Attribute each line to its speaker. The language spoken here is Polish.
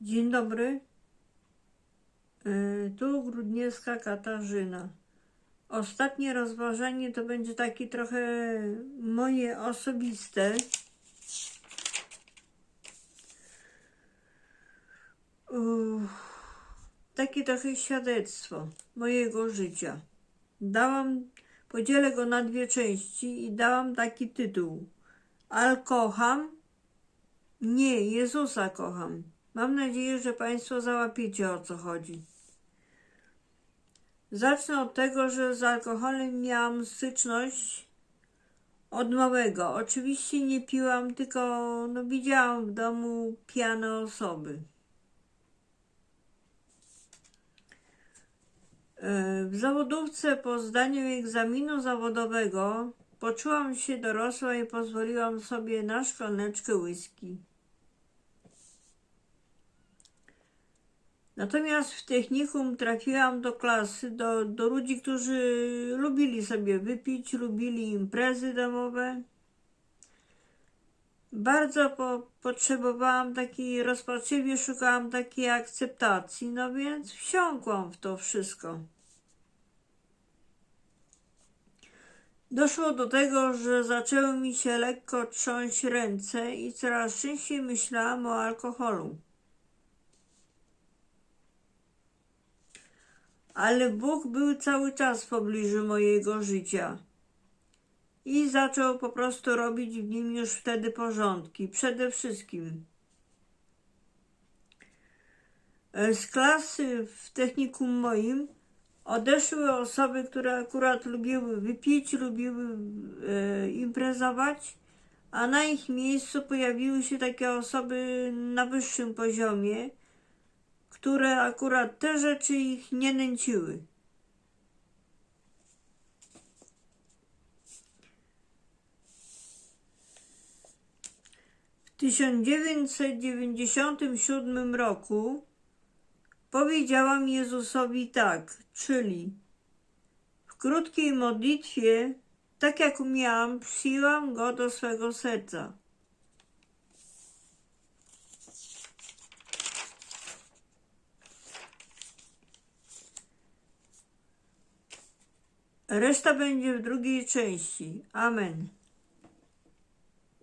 Speaker 1: Dzień dobry. Yy, Tu Grudniewska Katarzyna. Ostatnie rozważanie to będzie takie trochę moje osobiste. Takie trochę świadectwo mojego życia. Dałam, podzielę go na dwie części i dałam taki tytuł. Al kocham, nie, Jezusa kocham. Mam nadzieję, że Państwo załapiecie o co chodzi. Zacznę od tego, że z alkoholem miałam styczność od małego. Oczywiście nie piłam, tylko no, widziałam w domu pijane osoby. E, W zawodówce po zdaniu egzaminu zawodowego poczułam się dorosła i pozwoliłam sobie na szklaneczkę whisky. Natomiast w technikum trafiłam do klasy, do, do ludzi, którzy lubili sobie wypić, lubili imprezy domowe. Bardzo po, potrzebowałam takiej, rozpaczliwie szukałam takiej akceptacji, no więc wsiąkłam w to wszystko. Doszło do tego, że zaczęły mi się lekko trząść ręce i coraz częściej myślałam o alkoholu. Ale Bóg był cały czas w pobliżu mojego życia. I zaczął po prostu robić w nim już wtedy porządki. Przede wszystkim e, z klasy w technikum moim odeszły osoby, które akurat lubiły wypić, lubiły e, imprezować, a na ich miejscu pojawiły się takie osoby na wyższym poziomie, które akurat te rzeczy ich nie nęciły. W 1997 roku powiedziałam Jezusowi tak, czyli w krótkiej modlitwie, tak jak umiałam, przyjęłam Go do swego serca. Reszta będzie w drugiej części. Amen.